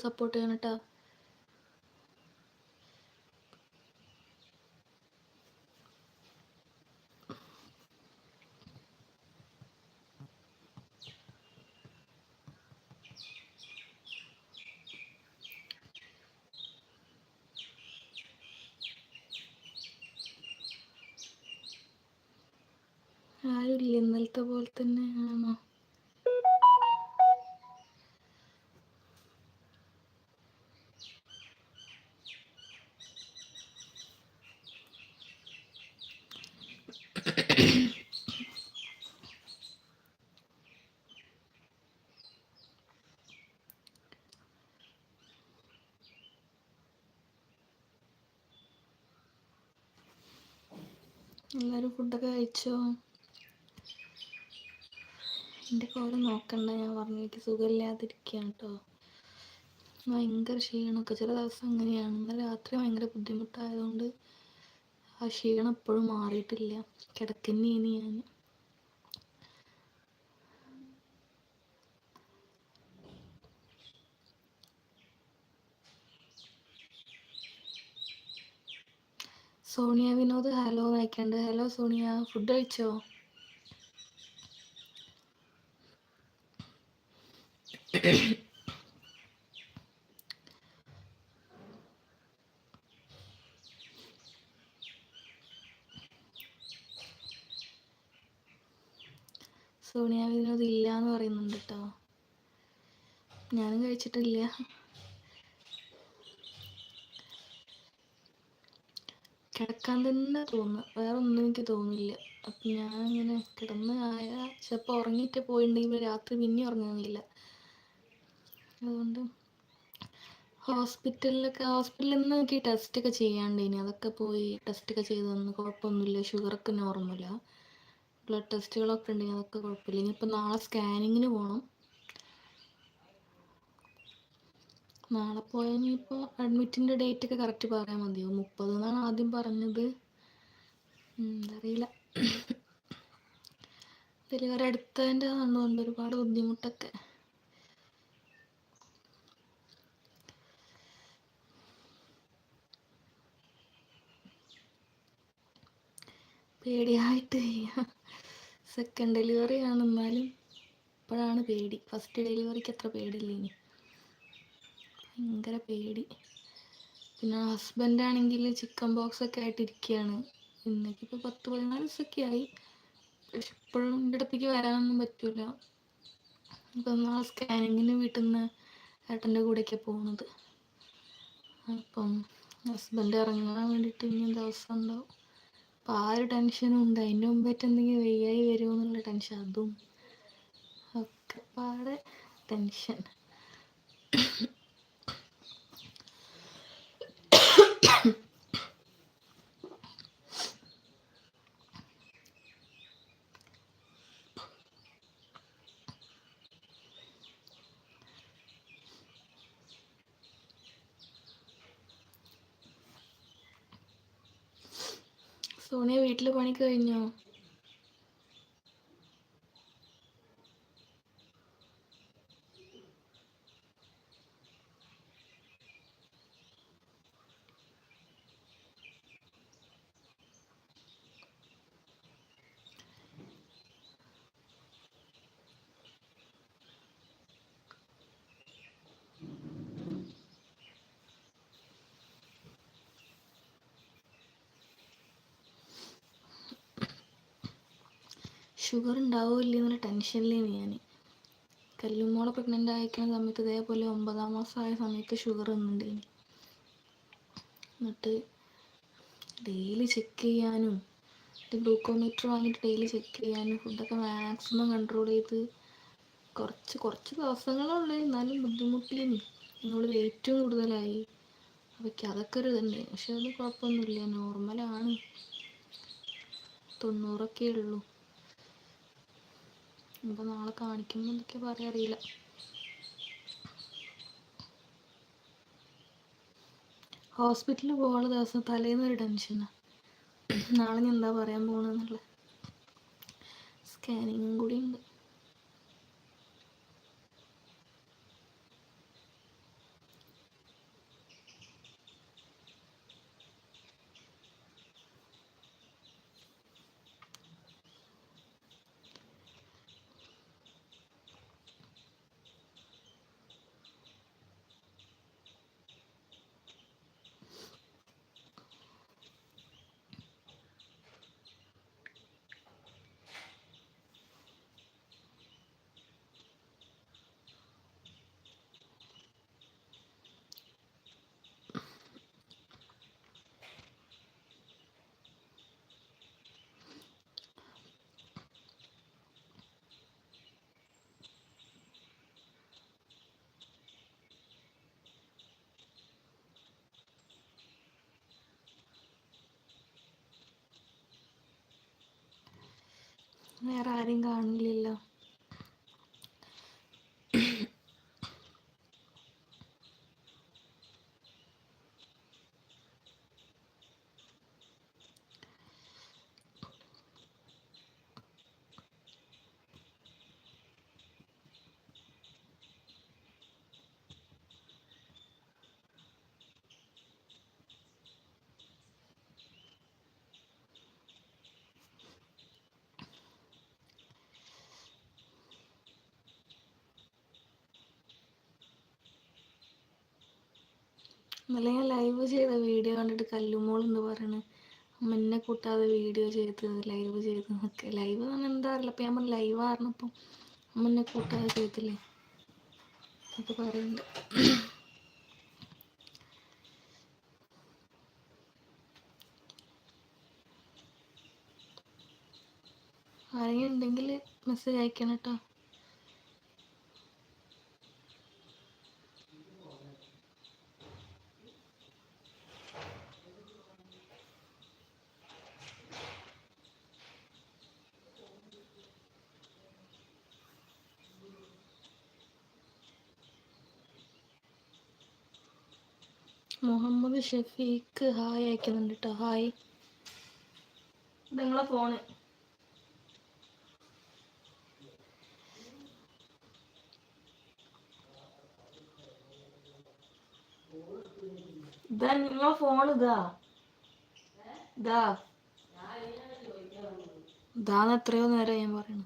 Support ചെയ്യണം കേട്ടോ ആരുമില്ല ഇന്നലത്തെ പോലെ തന്നെ ആണോ എല്ലാവരും കഴിച്ചോ എന്റെ കോലം നോക്കണ്ട ഞാൻ പറഞ്ഞു എനിക്ക് സുഖമില്ലാതിരിക്കുകയാണ് കേട്ടോ. ഭയങ്കര ക്ഷീണമൊക്കെ ചില ദിവസം അങ്ങനെയാണ്. ഇന്നലെ രാത്രി ഭയങ്കര ബുദ്ധിമുട്ടായതുകൊണ്ട് ആ ക്ഷീണം എപ്പോഴും മാറിയിട്ടില്ല. കിടക്കുന്നേനി ഞാൻ. സോണിയ വിനോദ് ഹലോ നയിക്കണ്ട് ഹലോ സോണിയ ഫുഡ് കഴിച്ചോ? സോണിയ വിനോദ് ഇല്ല എന്ന് പറയുന്നുണ്ട് കേട്ടോ ഞാനും കഴിച്ചിട്ടില്ല. കിടക്കാൻ തന്നെ തോന്നുന്നു വേറെ ഒന്നും എനിക്ക് തോന്നില്ല. അപ്പം ഞാൻ ഇങ്ങനെ കിടന്ന് ആയ ചിലപ്പോൾ ഉറങ്ങിയിട്ട് പോയിട്ടുണ്ടെങ്കിൽ രാത്രി പിന്നെ ഉറങ്ങുന്നില്ല അതുകൊണ്ട് ഹോസ്പിറ്റലിലൊക്കെ ഹോസ്പിറ്റലിൽ നിന്ന് എനിക്ക് ടെസ്റ്റ് ഒക്കെ ചെയ്യാണ്ടേനി അതൊക്കെ പോയി ടെസ്റ്റ് ഒക്കെ ചെയ്ത് തന്നു. കുഴപ്പമൊന്നുമില്ല. ഷുഗറൊക്കെ നോർമലാണ് ബ്ലഡ് ടെസ്റ്റുകളൊക്കെ ഉണ്ടെങ്കിൽ അതൊക്കെ കുഴപ്പമില്ല. ഇനിയിപ്പോൾ നാളെ സ്കാനിങ്ങിന് പോകണം നാളെ പോയാൽ ഇനിയിപ്പോൾ അഡ്മിറ്റിന്റെ ഡേറ്റ് ഒക്കെ കറക്റ്റ് പറയാൻ മതിയോ? മുപ്പത് എന്നാണ് ആദ്യം പറഞ്ഞത്. അറിയില്ല. ഡെലിവറി അടുത്തതിന്റെ ആണെന്നുണ്ട് ഒരുപാട് ബുദ്ധിമുട്ടൊക്കെ. പേടിയായിട്ട് സെക്കൻഡ് ഡെലിവറി ആണ്. എന്നാലും ഇപ്പോഴാണ് പേടി. ഫസ്റ്റ് ഡെലിവറിക്ക് അത്ര പേടിയില്ല ഇനി. ഭയങ്കര പേടി. പിന്നെ ഹസ്ബൻഡ് ആണെങ്കിൽ ചിക്കൻ ബോക്സ് ഒക്കെ ആയിട്ട് ഇരിക്കുകയാണ് ഇന്നേക്കിപ്പോൾ പത്ത് പതിനാല് ദിവസമൊക്കെ ആയി പക്ഷെ ഇപ്പോഴും എന്റെ അടുത്തേക്ക് വരാനൊന്നും പറ്റൂല. ഇപ്പം നാളെ സ്കാനിങ്ങിന് വീട്ടിൽ നിന്ന് ഏട്ടന്റെ കൂടെയൊക്കെ പോകുന്നത് അപ്പം ഹസ്ബൻഡ് ഇറങ്ങാൻ വേണ്ടിയിട്ട് ഇനി ദിവസം ഉണ്ടാവും. അപ്പം ആ ഒരു ടെൻഷനും ഉണ്ട്. അതിന്റെ മുമ്പായിട്ട് എന്തെങ്കിലും വയ്യായി വരുമോ എന്നുള്ള ടെൻഷൻ അതും ഒക്കെ പാടെ ടെൻഷൻ സോണിയ വീട്ടിൽ പണി കഴിഞ്ഞോ? ഷുഗർ ഉണ്ടാവോ ഇല്ലേ എന്നുള്ള ടെൻഷനിലാണ് ഞാൻ. കല്ലുമോളെ പ്രഗ്നന്റ് ആയിരിക്കുന്ന സമയത്ത് ഇതേപോലെ ഒമ്പതാം മാസം ആയ സമയത്ത് ഷുഗർ വന്നിട്ടുണ്ടായിരുന്നു. എന്നിട്ട് ഡെയിലി ചെക്ക് ചെയ്യാനും ഗ്ലൂക്കോമീറ്റർ വാങ്ങിയിട്ട് ഡെയിലി ചെക്ക് ചെയ്യാനും ഫുഡൊക്കെ മാക്സിമം കൺട്രോൾ ചെയ്ത് കുറച്ച് കുറച്ച് ദിവസങ്ങളുള്ളൂ എന്നാലും ബുദ്ധിമുട്ടിനി എന്നോട് വെയിറ്റും കൂടുതലായി. അവയ്ക്ക് അതൊക്കെ ഒരു ഇതുണ്ട്. പക്ഷെ അത് കുഴപ്പമൊന്നുമില്ല. നോർമലാണ് തൊണ്ണൂറൊക്കെ ഉള്ളൂ. അപ്പോൾ നാളെ കാണിക്കുമ്പോൾ എന്നൊക്കെ പറയാൻ അറിയില്ല. ഹോസ്പിറ്റലിൽ പോകാനുള്ള ദിവസം തലേന്ന് ഒരു ടെൻഷനാണ് നാളെ ഞാൻ എന്താ പറയാൻ പോകണമെന്നുള്ള സ്കാനിങ്ങും കൂടി ഉണ്ട്. വേറെ ആരും കാണില്ല ഇന്നലെ ഞാൻ ലൈവ് ചെയ്ത വീഡിയോ കണ്ടിട്ട് കല്ലുമോൾ എന്ന് പറയണ? മുന്നേ കൂട്ടാതെ വീഡിയോ ചെയ്ത് ലൈവ് ചെയ്ത് എന്നൊക്കെ. ലൈവ് തന്നെ എന്താ അറിയില്ല. ഞാൻ പറഞ്ഞു ലൈവ് ആയിരുന്നപ്പം മുന്നേ കൂട്ടാതെ ചെയ്തില്ലേ? അത് പറയുന്നുണ്ട് ആരെങ്കിലും ഉണ്ടെങ്കിൽ മെസ്സേജ് അയക്കണം കേട്ടോ മുഹമ്മദ് ഷഫീഖ് ഹായ് അയക്കുന്നുണ്ട് കേട്ടോ ഹായ്. നിങ്ങളെ ഫോണ്. ഇതാ നിങ്ങളെ ഫോൺ ഇതാ. ഇതാ. ഇതാന്ന് എത്രയോ നേരം ഞാൻ പറയണു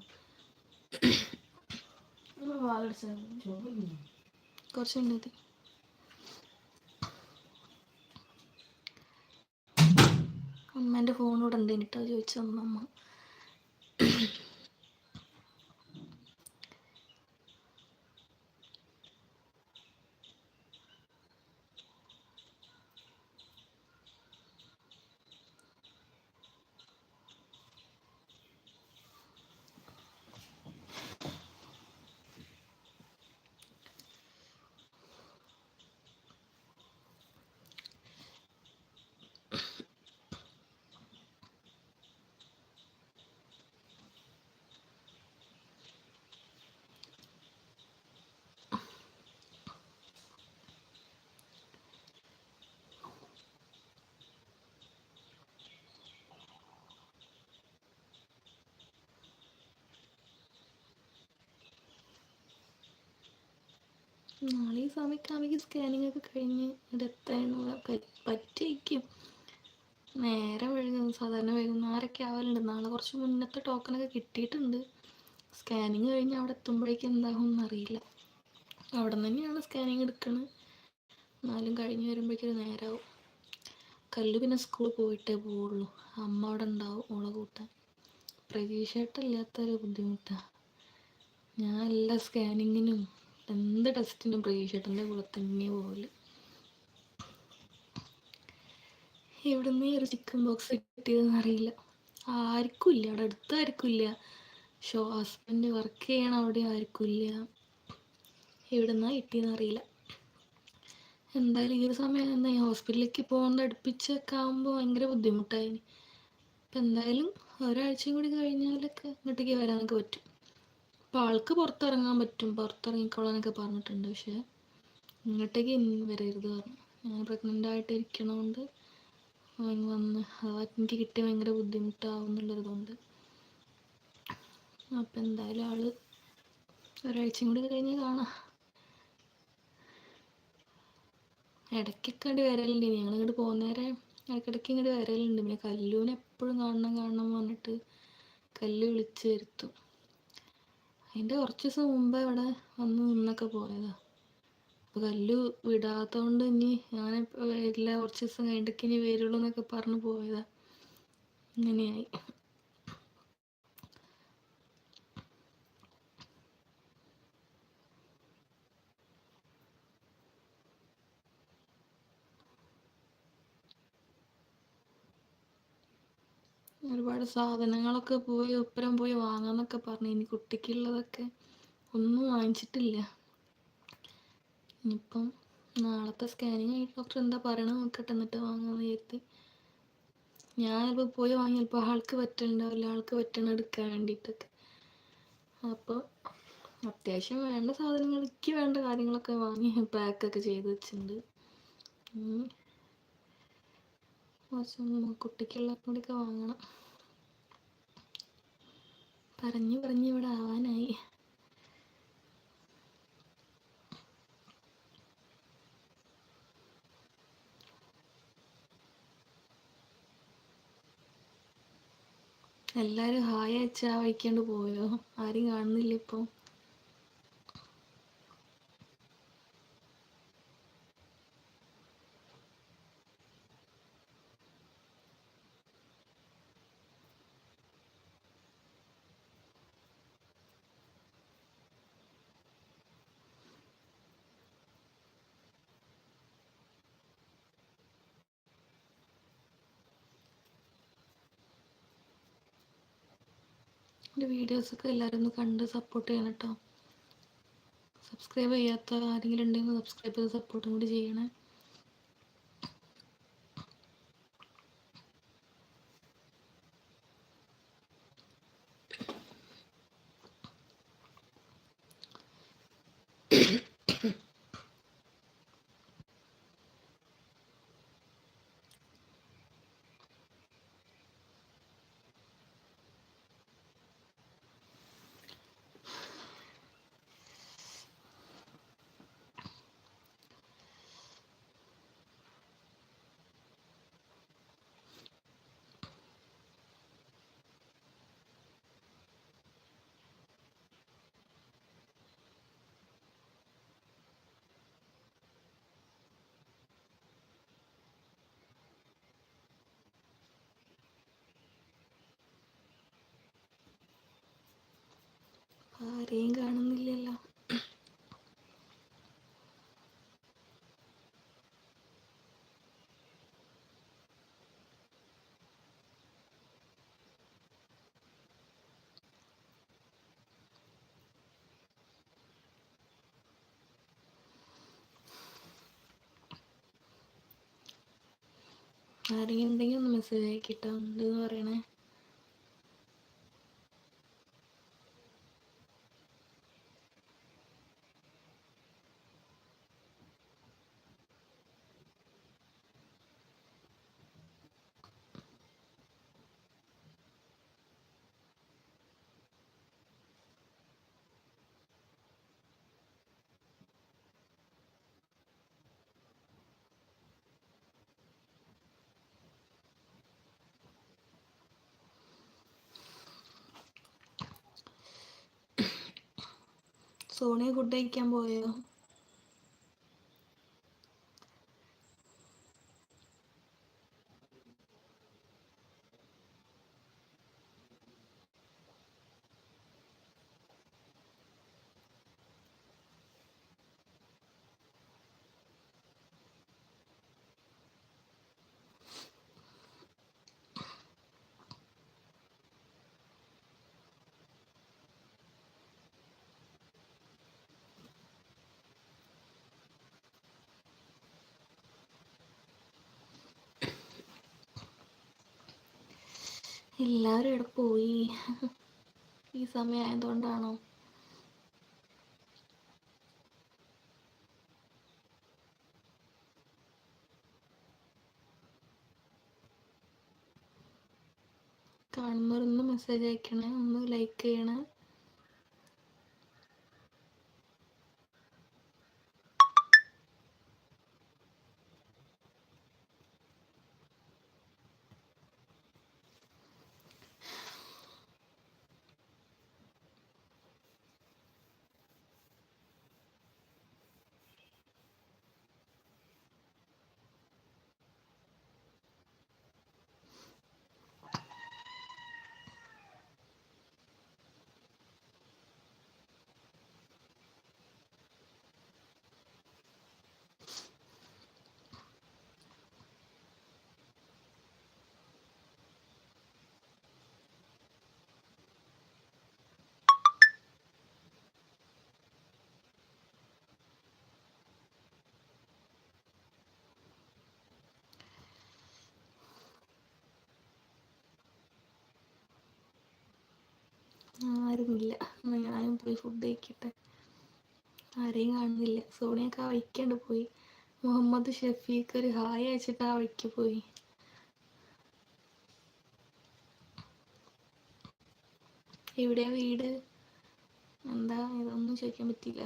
കുറച്ചുണ്ട് അമ്മേന്റെ ഫോൺ ഇവിടെ ഉണ്ട് എന്നിട്ടോ ചോദിച്ചു അമ്മ നാളെ സമയത്താണെങ്കിൽ സ്കാനിങ് ഒക്കെ കഴിഞ്ഞ് എത്താനുള്ള പറ്റിയിരിക്കും. നേരെ വൈകും സാധാരണ വൈകുന്നേരമൊക്കെ ആവലുണ്ട്. നാളെ കുറച്ച് മുന്നത്തെ ടോക്കണൊക്കെ കിട്ടിയിട്ടുണ്ട്. സ്കാനിങ് കഴിഞ്ഞ് അവിടെ എത്തുമ്പോഴേക്കും എന്താകും എന്നറിയില്ല അവിടെ നിന്ന് തന്നെയാണ് സ്കാനിങ് എടുക്കുന്നത് എന്നാലും കഴിഞ്ഞ് വരുമ്പോഴേക്കും നേരമാവും കല്ല് പിന്നെ സ്കൂളിൽ പോയിട്ടേ പോവുള്ളൂ. അമ്മ അവിടെ ഉണ്ടാവും ഓളെ കൂട്ടാൻ. പ്രതീക്ഷയായിട്ടില്ലാത്തൊരു ബുദ്ധിമുട്ടാണ് ഞാൻ എല്ലാ സ്കാനിങ്ങിനും എന്ത് ടെസ്റ്റിനും പ്രതീക്ഷേട്ടന്റെ കൂടെ തന്നെ പോകൽ എവിടുന്ന് ഒരു ചിക്കൻ ബോക്സ് കിട്ടിയതെന്ന് അറിയില്ല. ആർക്കും ഇല്ല. അവിടെ അടുത്ത് ആർക്കും ഇല്ല. ഷോ ഹസ്ബൻഡ് വർക്ക് ചെയ്യണ അവിടെ ആർക്കും ഇല്ല. എവിടുന്നാ കിട്ടിയെന്ന് അറിയില്ല. എന്തായാലും ഈ ഒരു സമയം എന്താ ഹോസ്പിറ്റലിലേക്ക് പോകുന്നത് അടുപ്പിച്ചൊക്കെ ആകുമ്പോൾ ഭയങ്കര ബുദ്ധിമുട്ടായി. അപ്പം എന്തായാലും ഒരാഴ്ചയും കൂടി കഴിഞ്ഞാലൊക്കെ ഇങ്ങോട്ടേക്ക് വരാനൊക്കെ പറ്റും. അപ്പോൾ ആൾക്ക് പുറത്തിറങ്ങാൻ പറ്റും. പുറത്തിറങ്ങിക്കോളാനൊക്കെ പറഞ്ഞിട്ടുണ്ട്. പക്ഷേ ഇങ്ങോട്ടേക്ക് വരരുത് പറഞ്ഞു. ഞാൻ പ്രഗ്നന്റ് ആയിട്ട് ഇരിക്കണോണ്ട് വന്ന് എനിക്ക് കിട്ടിയ ഭയങ്കര ബുദ്ധിമുട്ടാവുന്നുള്ളതുകൊണ്ട് അപ്പം എന്തായാലും ആൾ ഒരാഴ്ചയും കൂടി കഴിഞ്ഞ് കാണാം. ഇടയ്ക്കൊക്കെ ഇങ്ങോട്ട് വരലുണ്ട്. ഞങ്ങൾ ഇങ്ങോട്ട് പോകുന്നേരെ ഇടയ്ക്കിടയ്ക്ക് ഇങ്ങോട്ട് വരലുണ്ട്. പിന്നെ കല്ലൂനെ എപ്പോഴും കാണണം കാണണം പറഞ്ഞിട്ട് കല്ല് വിളിച്ച് വരുത്തും. അതിന്റെ കുറച്ച് ദിവസം മുമ്പ് ഇവിടെ വന്ന് നിന്നൊക്കെ പോയതാ. അപ്പോൾ കല്ല് വിടാത്തതുകൊണ്ട് ഇനി ഞാൻ വരില്ല. കുറച്ച് ദിവസം കഴിഞ്ഞിട്ടൊക്കെ ഇനി വരുള്ളൂ എന്നൊക്കെ പറഞ്ഞ് പോയതാ. ഇങ്ങനെയായി. ഒരുപാട് സാധനങ്ങളൊക്കെ പോയി ഒപ്പരം പോയി വാങ്ങാന്നൊക്കെ പറഞ്ഞു. ഇനി കുട്ടിക്കുള്ളതൊക്കെ ഒന്നും വാങ്ങിച്ചിട്ടില്ല. ഇനിയിപ്പം നാളത്തെ സ്കാനിങ് കഴിഞ്ഞ് ഡോക്ടർ എന്താ പറയണത് നോക്കട്ടെ എന്നിട്ട് വാങ്ങാമെന്ന് വിചാരിച്ച്. ഞാൻ ചിലപ്പോൾ പോയി വാങ്ങി ചിലപ്പോൾ ആൾക്ക് പറ്റണ്ടാവില്ല ആൾക്ക് പറ്റണ എടുക്കാൻ വേണ്ടിയിട്ടൊക്കെ. അപ്പോൾ അത്യാവശ്യം വേണ്ട സാധനങ്ങൾ എനിക്ക് വേണ്ട കാര്യങ്ങളൊക്കെ വാങ്ങി പാക്കൊക്കെ ചെയ്ത് വെച്ചിട്ടുണ്ട്. കുറച്ച് കുട്ടിക്കുള്ള കൂടിയൊക്കെ വാങ്ങണം. പറഞ്ഞു പറഞ്ഞ് ഇവിടെ ആവാനായി. എല്ലാരും ഹായ് അയച്ചാ വയ്ക്കാണ്ട് പോയോ? ആരും കാണുന്നില്ല ഇപ്പൊ. എന്റെ വീഡിയോസൊക്കെ എല്ലാവരും ഒന്ന് കണ്ട് സപ്പോർട്ട് ചെയ്യണം കേട്ടോ സബ്സ്ക്രൈബ് ചെയ്യാത്ത ആരെങ്കിലും ഉണ്ടെങ്കിൽ സബ്സ്ക്രൈബ് ചെയ്ത് സപ്പോർട്ടും കൂടി ചെയ്യണേ. ആരെയും കാണുന്നില്ലല്ലോ. ആരെങ്കിലും ഉണ്ടെങ്കിൽ ഒന്ന് മെസ്സേജ് അയക്കിട്ടോ എന്തെന്ന് പറയണേ? സോണിയ ഫുഡ് കഴിക്കാൻ പോയോ? എല്ലാവരും ഇവിടെ പോയി. ഈ സമയം ആയതുകൊണ്ടാണോ? കാണുന്നവരൊന്ന് മെസ്സേജ് അയക്കണേ. ഒന്ന് ലൈക്ക് ചെയ്യണേ. ആരുമില്ല. ഞാനും പോയി ഫുഡ് കഴിക്കട്ടെ. ആരെയും കാണുന്നില്ല. സോണിയൊക്കെ ആ വഴിക്കാണ്ട് പോയി. മുഹമ്മദ് ഷഫീഖ് ഒരു ഹായ് അയച്ചിട്ട് ആ വഴിക്ക് പോയി. എവിടെയാ വീട്? എന്താ? ഇതൊന്നും ചോദിക്കാൻ പറ്റിയില്ല.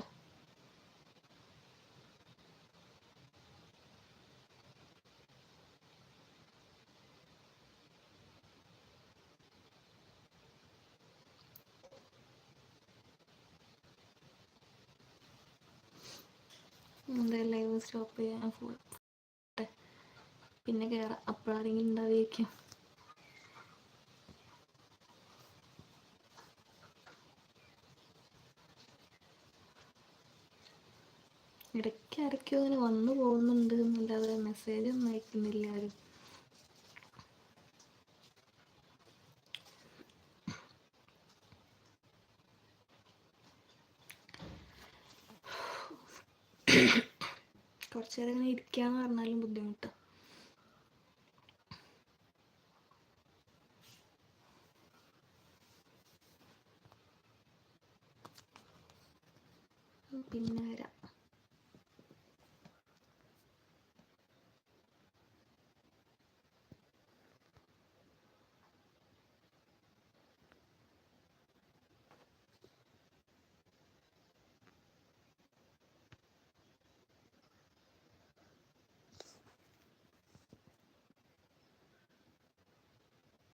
എന്താ ലൈവ് സ്റ്റോപ്പ് ചെയ്യാൻ പിന്നെ കയറാം അപ്പോഴാരെങ്കിലും ഉണ്ടാവുമായിരിക്കും. ഇടയ്ക്ക് ആരൊക്കെയോ അങ്ങനെ വന്നു പോകുന്നുണ്ട് എന്നല്ലാതെ മെസ്സേജ് ഒന്നും അയക്കുന്നില്ല ആരും. കുറച്ചു നേരം ഇങ്ങനെ ഇരിക്കാന്ന് പറഞ്ഞാലും ബുദ്ധിമുട്ടാണ് പിന്നെ വരാം.